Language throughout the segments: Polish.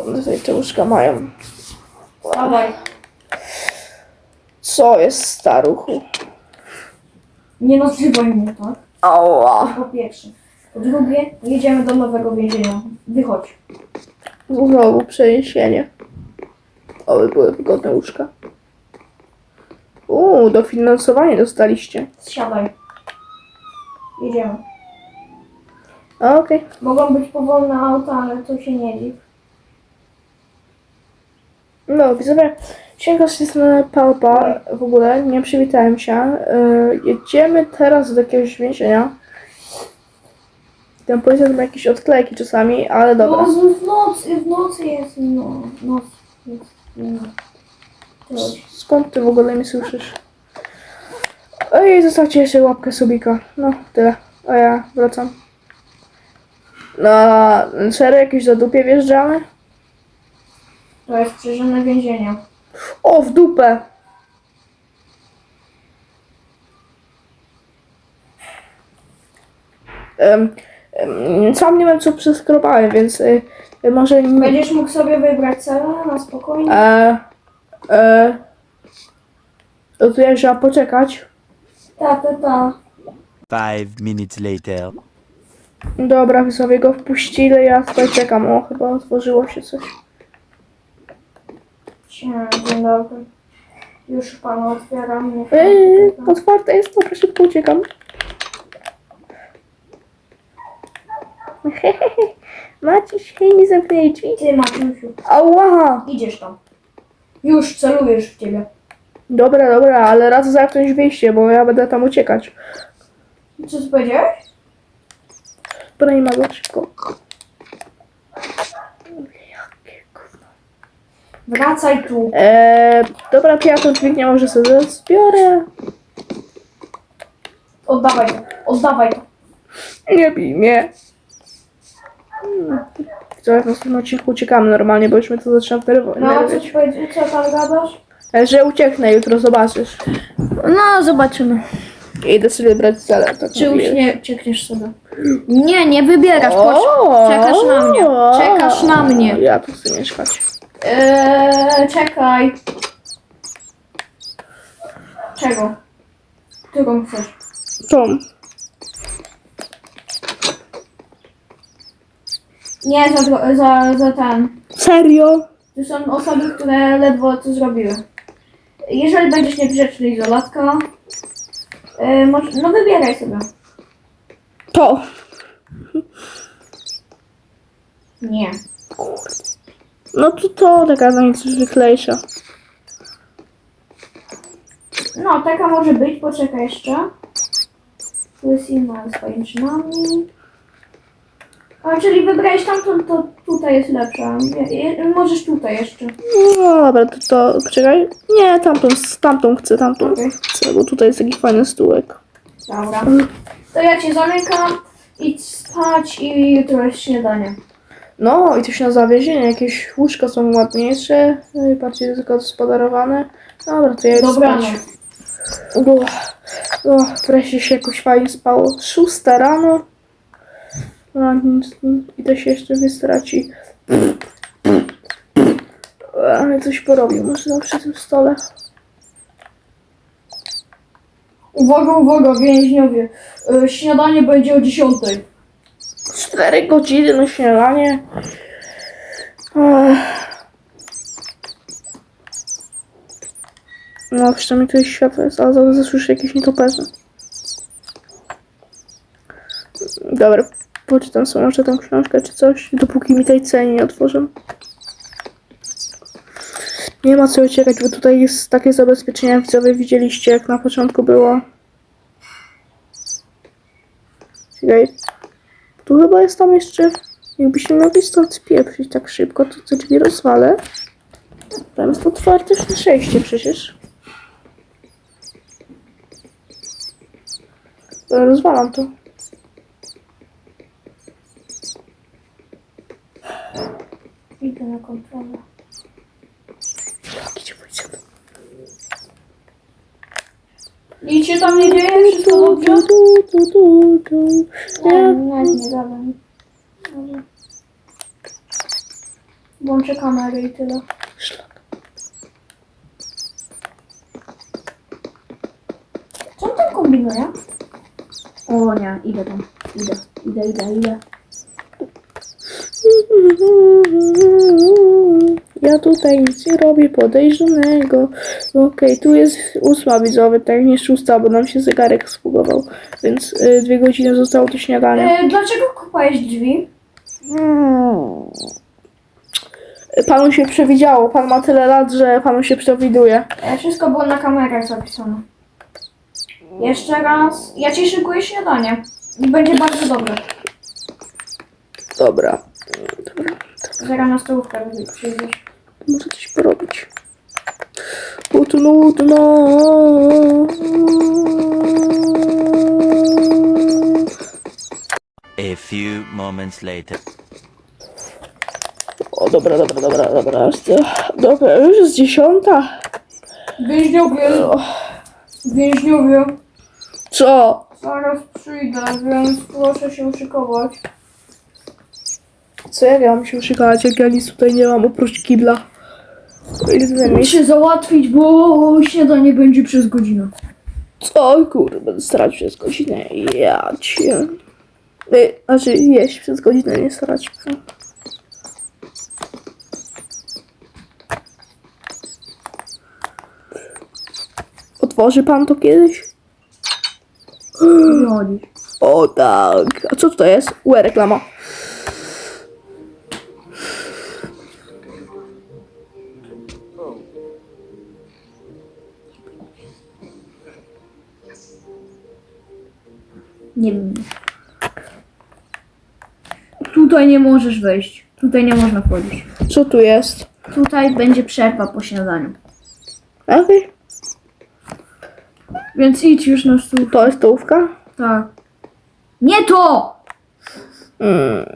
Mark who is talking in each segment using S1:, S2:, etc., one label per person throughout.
S1: wygodne tutaj te łóżka mają.
S2: Dawaj.
S1: Co jest staruchu?
S2: Nie nazywaj mnie, tak?
S1: Ała.
S2: Po pierwsze. Po drugie, jedziemy do nowego więzienia. Wychodź.
S1: Znowu przeniesienie. Oby były wygodne łóżka. Uuu, dofinansowanie dostaliście.
S2: Siadaj. Jedziemy.
S1: Okej.
S2: Mogą być powolne auta, ale to się nie dziw.
S1: No, widzowie, dzisiaj z tej strony Palpa. W ogóle nie przywitałem się. Yy, jedziemy teraz do jakiegoś więzienia. Ten policjant ma jakieś odklejki czasami, ale dobra.
S2: No, w nocy, w nocy jest, no, noc jest, no.
S1: Skąd ty w ogóle mnie słyszysz? Ojej, zostawcie jeszcze łapkę subika. No, tyle. A ja wracam. Na serio jakieś zadupie wjeżdżamy?
S2: To jest krzyżone więzienie.
S1: O, w dupę! Sam nie wiem, co przeskrobałem, więc y, y, może... nie-
S2: Będziesz mógł sobie wybrać celę na spokojnie?
S1: E, e, to tu ja trzeba poczekać.
S2: Ta, ta, ta.
S3: Five minutes later.
S1: Dobra, wy sobie go wpuścili, ja tutaj czekam. O, chyba otworzyło się coś.
S2: Cie- Dzień dobry. Już panu otwieram. Pan
S1: Eee, otwarte jest, dobra, szybko uciekam. Maciuś, hej, nie zamknęli drzwi.
S2: Ty, Maciusiu,
S1: Ała!
S2: idziesz tam. Już celujesz w ciebie.
S1: Dobra, dobra, ale raz zamknąć wyjście, bo ja będę tam uciekać.
S2: Co ty powiedziałeś?
S1: Dobra, nie ma go szybko. Jakie gówno.
S2: Wracaj tu.
S1: Eee, dobra, to ja tą dźwignię może sobie zbiorę.
S2: Oddawaj to. Oddawaj to.
S1: Nie bij mnie. Hmm. Co, w następnym odcinku uciekamy normalnie, bo już mnie to zaczyna wnerwo-
S2: No, co
S1: nerwiać.
S2: ty powiedziałeś? Co tam gadasz?
S1: E, Że ucieknę, jutro zobaczysz. No, zobaczymy. Idę sobie brać cele. Tak
S2: Czy
S1: mówię.
S2: uśnie, ciekniesz sobie? Nie, nie wybierasz.
S1: O!
S2: Czekasz na mnie. Czekasz na mnie.
S1: Ja tu chcę mieszkać.
S2: Eee, czekaj. Czego? Którą chcesz?
S1: Tom.
S2: Nie, za, dro- za, za ten.
S1: Serio?
S2: To są osoby, które ledwo to zrobiły. Jeżeli będziesz niegrzeczny izolatka, yy, no wybieraj sobie.
S1: To.
S2: Nie.
S1: No to to taka za nic zwyklejsza.
S2: No, taka może być, poczekaj jeszcze. Tu jest inna z pajęczynami. A, czyli wybrałeś tamtą, to tutaj jest lepsza. Je, je, możesz tutaj jeszcze.
S1: No dobra, to, to czekaj. Nie, tamtą, tamtą chcę, tamtą
S2: Okej.
S1: chcę, bo tutaj jest taki fajny stółek.
S2: Dobra. To ja cię zamykam, idź spać i jutro jest śniadanie.
S1: No i to się nazywa więzienie, jakieś łóżka są ładniejsze, no bardziej zagospodarowane. Dobra, to ja idę
S2: Dobranoc.
S1: spać. O, o, wreszcie się jakoś fajnie spało. Szósta rano. No, nic, idę się jeszcze wystraci. Ale coś porobił, może tam przy tym stole.
S2: Uwaga, uwaga, więźniowie. Y, śniadanie będzie o 10.
S1: Cztery godziny na śniadanie. No, przynajmniej to jest światło jest, ale zaraz zasłyszę jakieś nietoperze. Dobra, poczytam sobie może tę książkę czy coś, dopóki mi tej ceny nie otworzą. Nie ma co uciekać, bo tutaj jest takie zabezpieczenie widzowie widzieliście jak na początku było. Czekaj, tu chyba jest tam jeszcze. Jakbyśmy mogli stąd spieprzyć tak szybko, to te drzwi rozwalę. Tam jest otwarte przejście przecież. Dobra, Rozwalam to.
S2: Idę na kontrolę.
S1: Jak idzie policjant?
S2: Nie, nie gadam. Może. Włączę kamerę i tyle.
S1: Szlak.
S2: Co on tam kombinuje? O nie, idę tam. Idę, idę, idę, idę.
S1: Ja tutaj nic nie robię podejrzanego. Okej, tu jest ósma widzowy, tak nie szósta, bo nam się zegarek spugował. Więc y, dwie godziny zostało do śniadania.
S2: E, dlaczego kopałeś drzwi?
S1: Panu się przewidziało, pan ma tyle lat, że panu się przewiduje.
S2: E, wszystko było na kamerach zapisane. Jeszcze raz. Ja ci szykuję śniadanie. Będzie bardzo dobre.
S1: Dobra. Dobra,
S2: Zaraz na stołówkę przyjdziesz.
S1: muszę coś porobić. Nudno.
S3: A few moments later.
S1: O, dobra, dobra, dobra, dobra. Dobra, już jest dziesiąta.
S2: Więźniowie. Więźniowie.
S1: Co?
S2: Zaraz przyjdę, więc proszę się szykować.
S1: Co jak ja mam się uszykować, jak ja nic tutaj nie mam oprócz kibla? Jedyne miejsce.
S2: Muszę załatwić, bo śniadanie będzie przez godzinę.
S1: Co? Kurde, będę starać przez godzinę. Ja cię. Y, Znaczy, jeść przez godzinę, nie starać. Otworzy pan to kiedyś? O tak. A co to jest? UE reklama.
S2: Nie wiem. Tutaj nie możesz wejść. Tutaj nie można wchodzić.
S1: Co tu jest?
S2: Tutaj będzie przerwa po śniadaniu.
S1: Okej.
S2: Więc idź już na stół.
S1: To jest stołówka?
S2: Tak. Nie to!
S1: Mm.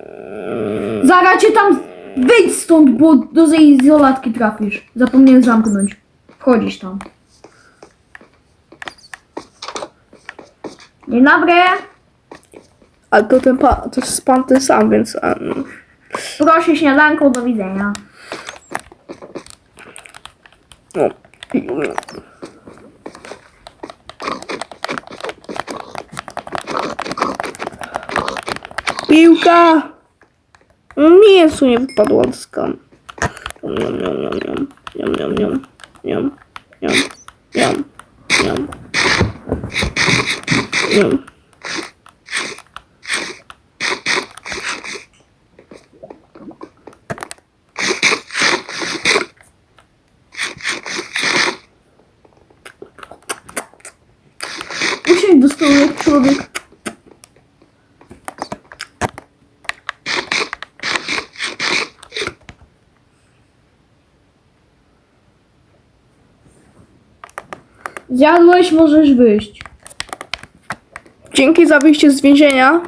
S2: Zaraz cię tam wyjdź stąd, bo do tej izolatki trafisz. Zapomniałem zamknąć. Wchodzisz tam. Dzień dobry.
S1: A to ten pan, to jest pan ten sam, więc... Um,
S2: Proszę śniadanko, do widzenia.
S1: no. Piłka! Mięso nie wypadło z skam. Niam, niam, niam, niam, niam, niam, niam, niam, niam, niam,
S2: Ой. Усядь до. Я ночь можешь вийти.
S1: Dzięki za wyjście z więzienia.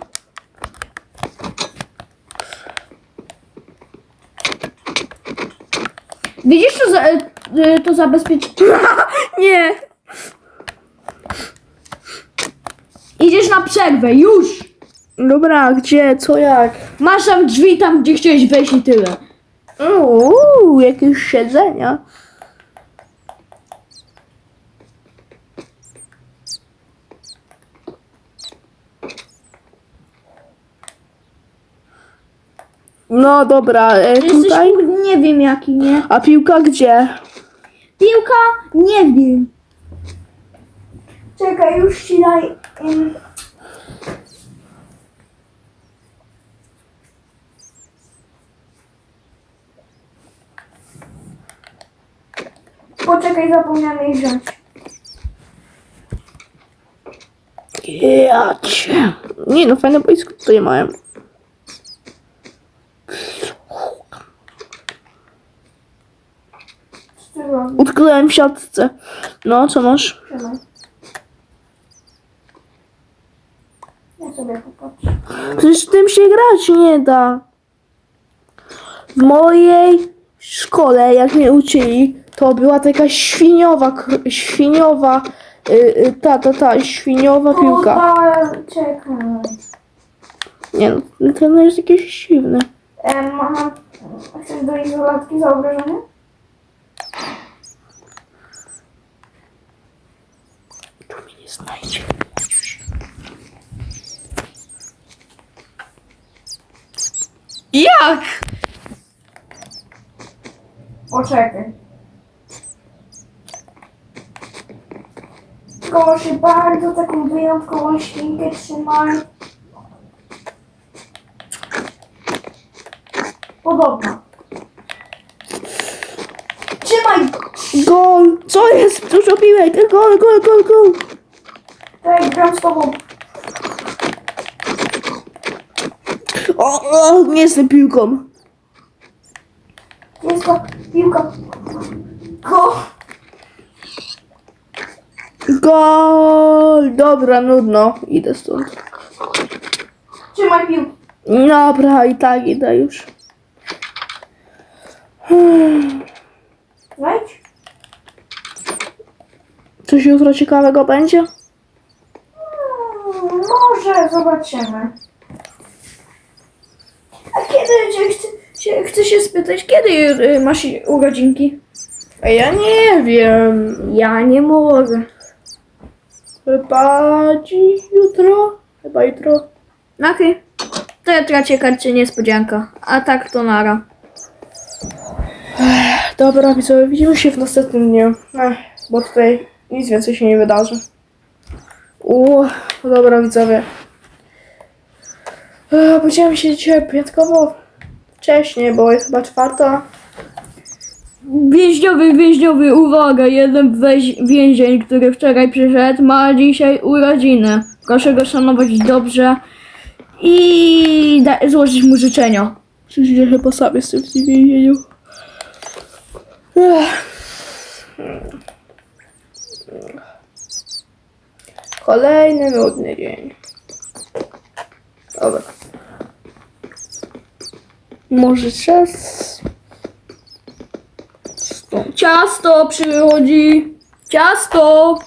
S2: Widzisz to, za, e, to zabezpieczenie?
S1: Nie!
S2: Idziesz na przerwę, już!
S1: Dobra, gdzie, co, jak?
S2: Masz tam drzwi tam, gdzie chciałeś wejść i tyle.
S1: Uuu, jakieś siedzenia. No dobra, e,
S2: Jesteś,
S1: tutaj.
S2: kur- nie wiem jaki, nie?
S1: A piłka gdzie?
S2: Piłka? Nie wiem. Czekaj, już ci daj. em. Poczekaj, zapomniałem jej wziąć.
S1: Ja cię. Nie no, fajne boisko tutaj mają.
S2: Co ty robisz?
S1: Utknąłem w siatce. No, co masz?
S2: Ja sobie popatrzę.
S1: Przecież tym się grać nie da. W mojej szkole, jak mnie uczyli, to była taka świniowa, świniowa, y, y, ta, ta, ta, świniowa piłka.
S2: Opa, czekaj.
S1: Nie no, ten jest jakiś dziwny.
S2: Em, mam, chcesz do izolatki za obrażenie?
S1: Tu mnie nie znajdzie. Jak?
S2: Poczekaj. Proszę bardzo, taką wyjątkową świnkę trzymaj. Podobna. Trzymaj!
S1: Gol! Co jest? Co zrobiłeś? Gol, gol, gol, gol!
S2: Tak, gram z tobą.
S1: O, o, nie tą piłką.
S2: Jest to piłka. Go!
S1: Gol! Dobra, nudno. Idę stąd.
S2: Trzymaj piłkę.
S1: Dobra, i tak idę już.
S2: Wejdź.
S1: Coś jutro ciekawego będzie?
S2: Zobaczymy. A kiedy cię chcę, cię, chcę się spytać, kiedy y, masz urodzinki?
S1: A ja nie wiem.
S2: Ja nie mogę.
S1: Chyba dziś, jutro? Chyba jutro.
S2: No Okej. To ja tracię karcie niespodzianka. A tak to nara.
S1: Dobra, widzowie, widzimy się w następnym dniu. Ech, bo tutaj nic więcej się nie wydarzy. Uuu, dobra, widzowie. Obudziłem się dzisiaj piątkowo wcześniej, bo jest chyba czwarta.
S2: Więźniowy, więźniowy, uwaga, jeden weź, więzień, który wczoraj przyszedł, ma dzisiaj urodziny. Proszę go szanować dobrze i da- złożyć mu życzenia.
S1: Przyjdzie się po sobie z tym w tym więzieniu. Ech. Kolejny nudny dzień. Dobra. Może czas...
S2: Ciasto przychodzi, ciasto.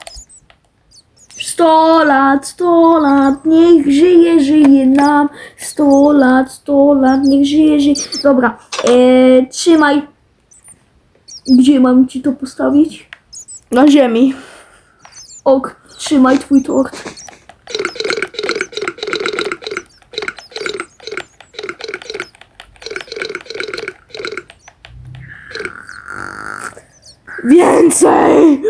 S2: Sto lat, sto lat, niech żyje, żyje nam. Sto lat, sto lat, niech żyje, żyje. Dobra, e, trzymaj. Gdzie mam ci to postawić?
S1: Na ziemi.
S2: Ok, trzymaj twój tort.
S1: Więcej!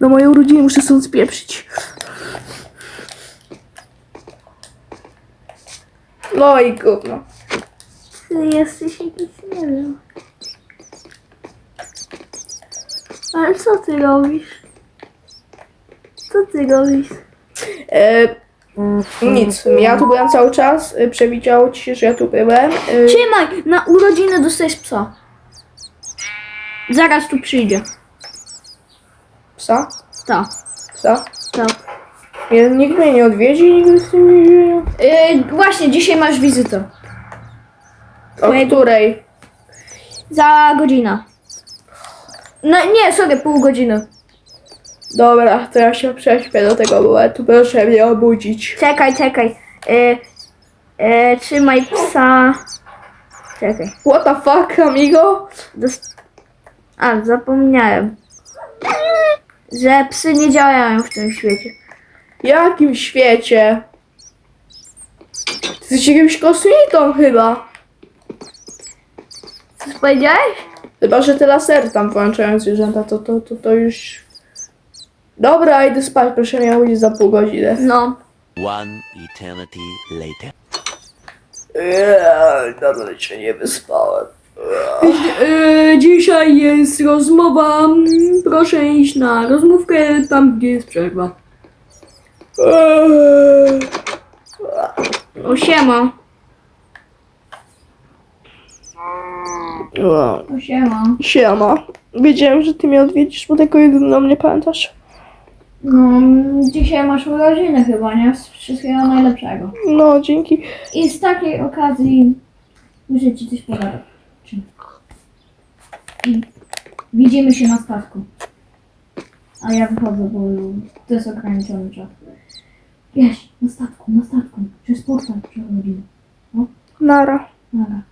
S1: Na moje urodziny muszę stąd spieprzyć. No i gówno.
S2: Ty jesteś jakiś, nie wiem. Ale co ty robisz? Co ty robisz?
S1: E, nic. Ja tu byłem cały czas. E, przewidziało ci się, że ja tu byłem. E,
S2: Trzymaj, na urodziny dostajesz psa. Zaraz tu przyjdzie.
S1: psa?
S2: Tak,
S1: Psa?
S2: tak.
S1: Ja, nikt mnie nie odwiedzi nigdy w tym więzieniu.
S2: Yy, właśnie, dzisiaj masz wizytę.
S1: O której?
S2: Za godzinę. No nie, sorry, pół godziny.
S1: Dobra, to ja się prześpię do tego momentu. Proszę mnie obudzić.
S2: Czekaj, czekaj. Yy, yy, trzymaj psa. Czekaj.
S1: What the fuck, amigo?
S2: Dos- A, zapomniałem. Że psy nie działają w tym świecie.
S1: Jakim świecie? Ty jesteś jakimś kosmitą chyba.
S2: Co powiedziałeś?
S1: Chyba, że te lasery tam włączają zwierzęta, to, to, to, to już... Dobra, idę spać, proszę mnie obudzić za pół godziny.
S2: No.
S3: One eternity later.
S1: Eee, nadal się nie wyspałem.
S2: E, dzisiaj jest rozmowa. Proszę iść na rozmówkę tam, gdzie jest przerwa.
S1: Eee.
S2: O siema.
S1: O,
S2: O siema.
S1: Siema. Wiedziałem, że ty mnie odwiedzisz, bo tylko jedyną mnie pamiętasz.
S2: No, dzisiaj masz urodziny chyba, nie? Wszystkiego najlepszego.
S1: No, dzięki.
S2: I z takiej okazji muszę ci coś pogadać. I widzimy się na statku. A ja wychodzę, bo to jest ograniczony czas. Wiesz, na statku, na statku. Przez portal przechodzimy.
S1: Nara.
S2: Dobra.